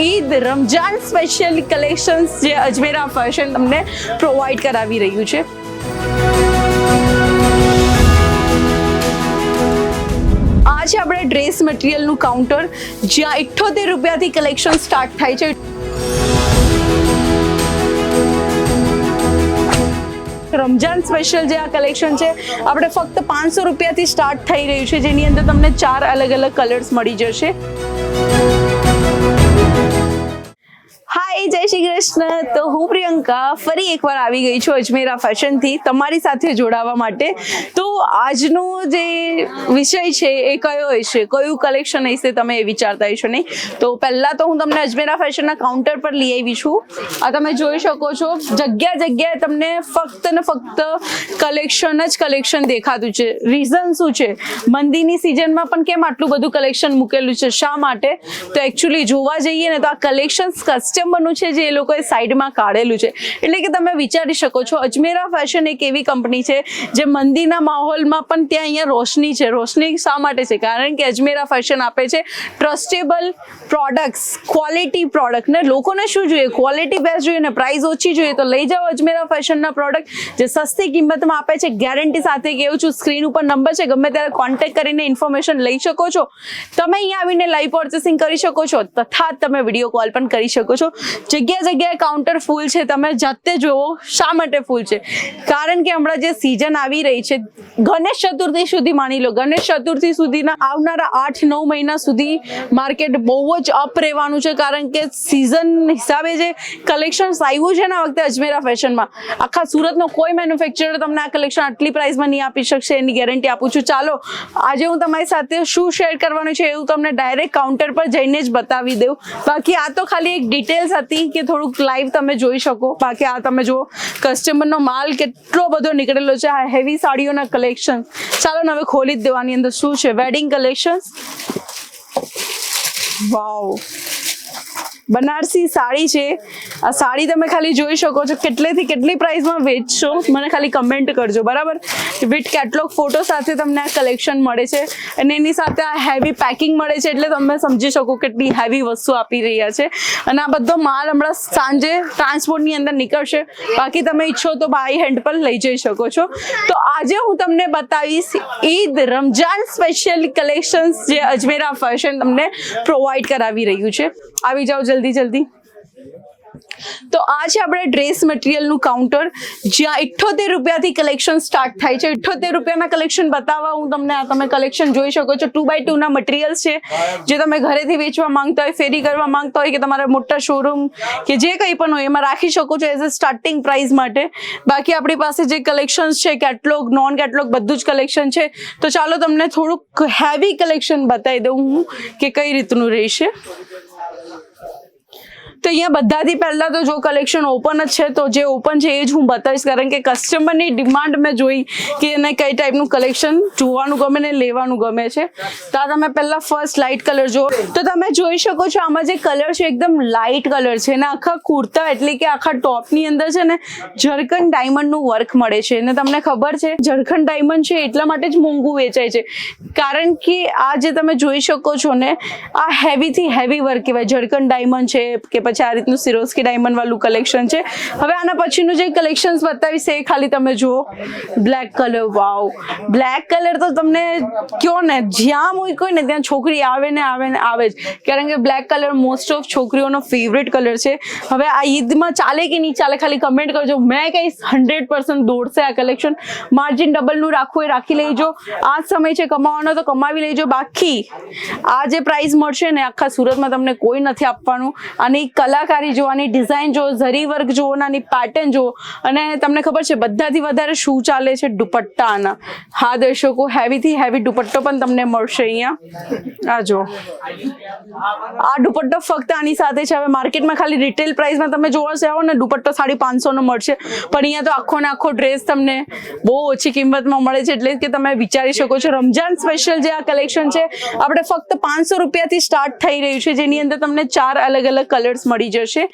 Eid Ramzan special collections જે Ajmera fashion તમને provide કરાવી રહ્યું છે. આ છે આપણે ડ્રેસ મટીરિયલનું કાઉન્ટર જ્યાં ઇઠ્ઠોતેર રૂપિયાથી કલેક્શન સ્ટાર્ટ થાય છે. રમજાન સ્પેશિયલ જે આ કલેક્શન છે, આપણે ફક્ત પાંચસો રૂપિયાથી સ્ટાર્ટ થઈ રહ્યું છે. જેની અંદર તમને ચાર અલગ અલગ કલર્સ મળી જશે. હાય જય શ્રી કૃષ્ણ. તો હું પ્રિયંકા ફરી એકવાર આવી ગઈ છું અજમેરા ફેશનથી તમારી સાથે જોડાવા માટે. તો આજનો જે વિષય છે એ કયો હશે? કયું કલેક્શન હશે તમે એ વિચારતા હશો નહીં? તો પહેલાં તો હું તમને અજમેરા ફેશનના કાઉન્ટર પર લઈ આવી છું. આ તમે જોઈ શકો છો, જગ્યા જગ્યાએ તમને ફક્ત ને ફક્ત કલેક્શન જ કલેક્શન દેખાતું છે. રીઝન શું છે? મંદીની સિઝનમાં પણ કેમ આટલું બધું કલેક્શન મૂકેલું છે? શા માટે? તો એકચ્યુઅલી જોવા જઈએ ને તો આ કલેક્શન્સ કસ્ટમરનું છે જે એ લોકોએ સાઈડમાં કાઢેલું છે. એટલે કે તમે વિચારી શકો છો, અજમેરા ફેશન એક એવી કંપની છે જે મંદીના માહોલમાં પણ ત્યાં અહીંયા રોશની છે. રોશની શા માટે છે? કારણ કે અજમેરા ફેશન આપે છે ટ્રસ્ટેબલ પ્રોડક્ટ્સ, ક્વોલિટી પ્રોડક્ટ. ને લોકોને શું જોઈએ? ક્વોલિટી બેસ્ટ જોઈએ ને પ્રાઇસ ઓછી જોઈએ. તો લઈ જાઓ અજમેરા ફેશનના પ્રોડક્ટ, જે સસ્તી કિંમતમાં આપે છે. ગેરંટી સાથે કેવું છું, સ્ક્રીન ઉપર નંબર છે. ગમે ત્યારે કોન્ટેક્ટ કરીને ઇન્ફોર્મેશન લઈ શકો છો. તમે અહીંયા આવીને લાઈવ પર્ચેસિંગ કરી શકો છો. તથા તમે વીડિયો કોલ પણ કરી શકો છો. જગ્યા જગ્યાએ કાઉન્ટર ફૂલ છે. તમે જાતે જુઓ શા માટે ફૂલ છે. કારણ કે હમણાં જે સિઝન આવી રહી છે, ગણેશ ચતુર્થી સુધી માની લો, ગણેશ ચતુર્થી સુધીના આવનારા આઠ નવ મહિના સુધી માર્કેટ બહુ જ અપ રહેવાનું છે. કારણ કે સિઝન હિસાબે જે કલેક્શન્સ આવ્યું છે ને આ વખતે અજમેરા ફેશનમાં, આખા સુરતનો કોઈ મેન્યુફેક્ચરર તમને આ કલેક્શન આટલી પ્રાઇસમાં નહીં આપી શકશે, એની ગેરંટી આપું છું. ચાલો, આજે હું તમારી સાથે શું શેર કરવાનું છે એવું તમને ડાયરેક્ટ કાઉન્ટર પર જઈને જ બતાવી દઉં. બાકી આ તો ખાલી એક ડિટેલ્સ હતી કે થોડુંક લાઈવ તમે જોઈ શકો. બાકી આ તમે જુઓ કસ્ટમરનો માલ કેટલો બધો નીકળેલો છે, આ હેવી સાડીઓના કલેક્શન ચાલો ને હવે ખોલી જ દેવાની અંદર શું છે. Wedding collection wow Banarasi sari છે. આ સાડી તમે ખાલી જોઈ શકો છો કેટલેથી કેટલી પ્રાઇસમાં વેચશો. મને ખાલી કમેન્ટ કરજો, બરાબર? વિથ કેટલોગ ફોટો સાથે તમને આ કલેક્શન મળે છે. અને એની સાથે આ હેવી પેકિંગ મળે છે એટલે તમે સમજી શકો કેટલી હેવી વસ્તુ આપી રહ્યા છે. અને આ બધો માલ હમણાં સાંજે ટ્રાન્સપોર્ટની અંદર નીકળશે. બાકી તમે ઈચ્છો તો બાય હેન્ડ પર લઈ જઈ શકો છો. તો આજે હું તમને બતાવીશ ઈદ રમજાન સ્પેશિયલ કલેક્શન્સ જે અજમેરા ફેશન તમને પ્રોવાઈડ કરાવી રહ્યું છે. આવી જાઓ જલ્દી જલ્દી. તો આ છે આપણે ડ્રેસ મટીરિયલનું કાઉન્ટર. જ્યાં ઇઠ્ઠોતેર રૂપિયાથી કલેક્શન સ્ટાર્ટ થાય છે. ઇઠ્ઠોતેર રૂપિયાના કલેક્શન બતાવવા હું તમને આ તમે કલેક્શન જોઈ શકો છો. ટુ બાય ટુના મટીરિયલ્સ છે. જે તમે ઘરેથી વેચવા માંગતા હોય, ફેરી કરવા માંગતા હોય કે તમારા મોટા શોરૂમ કે જે કંઈ પણ હોય, એમાં રાખી શકો છો એઝ અ સ્ટાર્ટિંગ પ્રાઇસ માટે. બાકી આપણી પાસે જે કલેક્શન્સ છે કેટલોગ નોન કેટલોગ બધું જ કલેક્શન છે. તો ચાલો તમને થોડુંક હેવી કલેક્શન બતાવી દઉં હું કે કઈ રીતનું રહેશે. તો અહીંયા બધાથી પહેલાં તો જો કલેક્શન ઓપન જ છે, તો જે ઓપન છે એ જ હું બતાવીશ. કારણ કે કસ્ટમરની ડિમાન્ડ મેં જોઈ કે એને કઈ ટાઈપનું કલેક્શન જોવાનું ગમે ને લેવાનું ગમે છે. તો આ તમે પહેલાં ફર્સ્ટ લાઇટ કલર જો તો તમે જોઈ શકો છો આમાં જે કલર છે, એકદમ લાઇટ કલર છે. અને આખા કુર્તા એટલે કે આખા ટોપની અંદર છે ને ઝરખંડ ડાયમંડનું વર્ક મળે છે. અને તમને ખબર છે, ઝરખંડ ડાયમંડ છે એટલા માટે જ મોંઘું વેચાય છે. કારણ કે આ જે તમે જોઈ શકો છો ને, આ હેવીથી હેવી વર્ક કહેવાય. ઝરખંડ ડાયમંડ છે કે પછી આ રીતનું સિરોસ્કી ડાયમંડ વાળું કલેક્શન છે. હવે આના પછીનું જે કલેક્શન્સ બતાવીશ એ ખાલી તમે જુઓ. Black colour wow black colour તો તમને કયો ને, જ્યાં મૂક્યો ને ત્યાં છોકરી આવે ને આવે ને આવે જ. કારણ કે બ્લેક કલર મોસ્ટ ઓફ છોકરીઓનો ફેવરેટ કલર છે. હવે આ ઈદમાં ચાલે કે નહીં ચાલે ખાલી કમેન્ટ કરજો. મેં કહીશ હંડ્રેડ પર્સન્ટ દોડશે આ કલેક્શન માર્જિન ડબલનું રાખવું એ રાખી લેજો. આ સમય છે કમાવાનો તો કમાવી લેજો. બાકી આ જે પ્રાઇસ મળશે ને આખા સુરતમાં તમને કોઈ નથી આપવાનું. આની કલાકારી જુઓ, આની ડિઝાઇન જુઓ, ઝરી વર્ક જુઓ આની પેટર્ન જુઓ, અને તમને ખબર છે, બધાથી વધારે શું ચાલે છે દુપટ્ટાના? હા, દર્શકો હેવીથી હેવી દુપટ્ટો પણ તમને મળશે અહીંયા. આ જો આ દુપટ્ટો ફક્ત આની સાથે છે. હવે માર્કેટમાં ખાલી રિટેલ પ્રાઇસમાં તમે જોવા જાઓ ને, દુપટ્ટો સાડી પાંચસોનો મળશે. પણ અહીંયા તો આખો ને આખો ડ્રેસ તમને બહુ ઓછી કિંમતમાં મળે છે. એટલે કે તમે વિચારી શકો છો રમજાન સ્પેશિયલ જે આ કલેક્શન છે, આપણે ફક્ત પાંચસો રૂપિયાથી સ્ટાર્ટ થઈ રહ્યું છે. જેની અંદર તમને ચાર અલગ અલગ કલર્સ મળી જશે.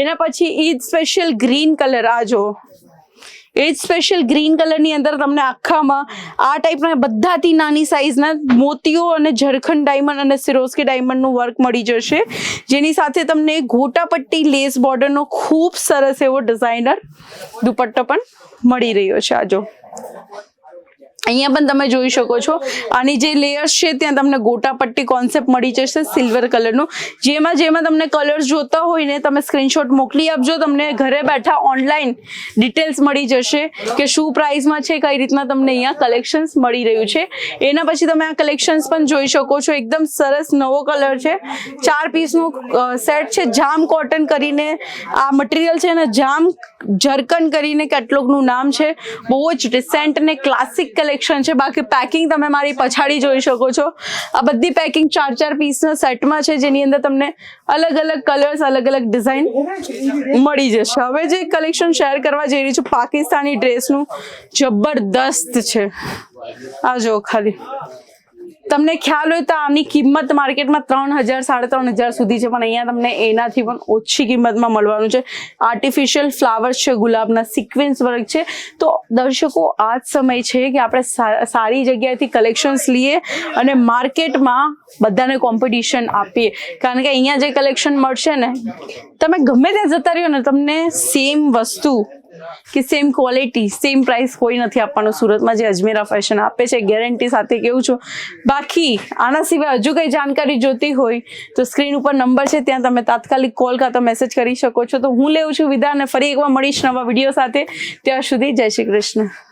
એના પછી ઈદ સ્પેશિયલ ગ્રીન કલર આ જો એ જ સ્પેશિયલ ગ્રીન કલરની અંદર તમને આખામાં આ ટાઈપના બધાથી નાની સાઇઝના મોતીઓ અને ઝરખંડ ડાયમંડ અને સિરોસ્કી ડાયમંડનું વર્ક મળી જશે. જેની સાથે તમને ગોટાપટ્ટી લેસ બોર્ડરનો ખૂબ સરસ એવો ડિઝાઇનર દુપટ્ટો પણ મળી રહ્યો છે આજો અહીંયા પણ તમે જોઈ શકો છો. આની જે લેયર્સ છે, ત્યાં તમને ગોટાપટ્ટી કોન્સેપ્ટ મળી જશે સિલ્વર કલરનું જેમાં જેમાં તમને કલર્સ જોતા હોય ને, તમે સ્ક્રીનશોટ મોકલી આપજો, તમને ઘરે બેઠા ઓનલાઈન ડિટેલ્સ મળી જશે કે શું પ્રાઇસમાં છે, કઈ રીતના તમને અહીંયા કલેક્શન્સ મળી રહ્યું છે. એના પછી તમે આ કલેક્શન્સ પણ જોઈ શકો છો. એકદમ સરસ નવો કલર છે. ચાર પીસનું સેટ છે. જામ કોટન કરીને આ મટીરિયલ છે ને, જામ જરકન કરીને કેટલોગનું નામ છે. બહુ જ રિસેન્ટ અને ક્લાસિક કલેક્શન છે. બાકી પેકિંગ તમે મારી પછાડી જોઈ શકો છો. આ બધી પેકિંગ ચાર ચાર પીસના સેટમાં છે, જેની અંદર તમને અલગ અલગ કલર્સ અલગ અલગ ડિઝાઇન મળી જશે. હવે જે કલેક્શન શેર કરવા જઈ રહી છું, પાકિસ્તાની ડ્રેસનું જબરદસ્ત છે. આ જો ખાલી. તમને ખ્યાલ હોય તો આની કિંમત માર્કેટમાં ત્રણ હજાર, સાડા ત્રણ હજાર સુધી છે, પણ અહીંયા તમને એનાથી પણ ઓછી કિંમતમાં મળવાનું છે. આર્ટિફિશિયલ ફ્લાવર્સ છે, ગુલાબના સિક્વન્સ વર્ક છે. તો દર્શકો આ જ સમય છે કે આપણે સારી જગ્યાએથી કલેક્શન્સ લઈએ અને માર્કેટમાં બધાને કોમ્પિટિશન આપીએ. કારણ કે અહીંયા જે કલેક્શન મળશે ને, તમે ગમે ત્યાં જતા રહ્યો ને, તમને સેમ વસ્તુ કે સેમ ક્વોલિટી સેમ પ્રાઇસ કોઈ નથી આપવાનું સુરતમાં. જે અજમેરા ફેશન આપે છે ગેરંટી સાથે કેવું છું. બાકી, આના સિવાય હજુ કંઈ જાણકારી જોતી હોય, તો સ્ક્રીન ઉપર નંબર છે, ત્યાં તમે તાત્કાલિક કોલ કાં તો મેસેજ કરી શકો છો. તો હું લેવું છું વિદા અને ફરી એકવાર મળીશ નવા વીડિયો સાથે. ત્યાં સુધી જય શ્રી કૃષ્ણ.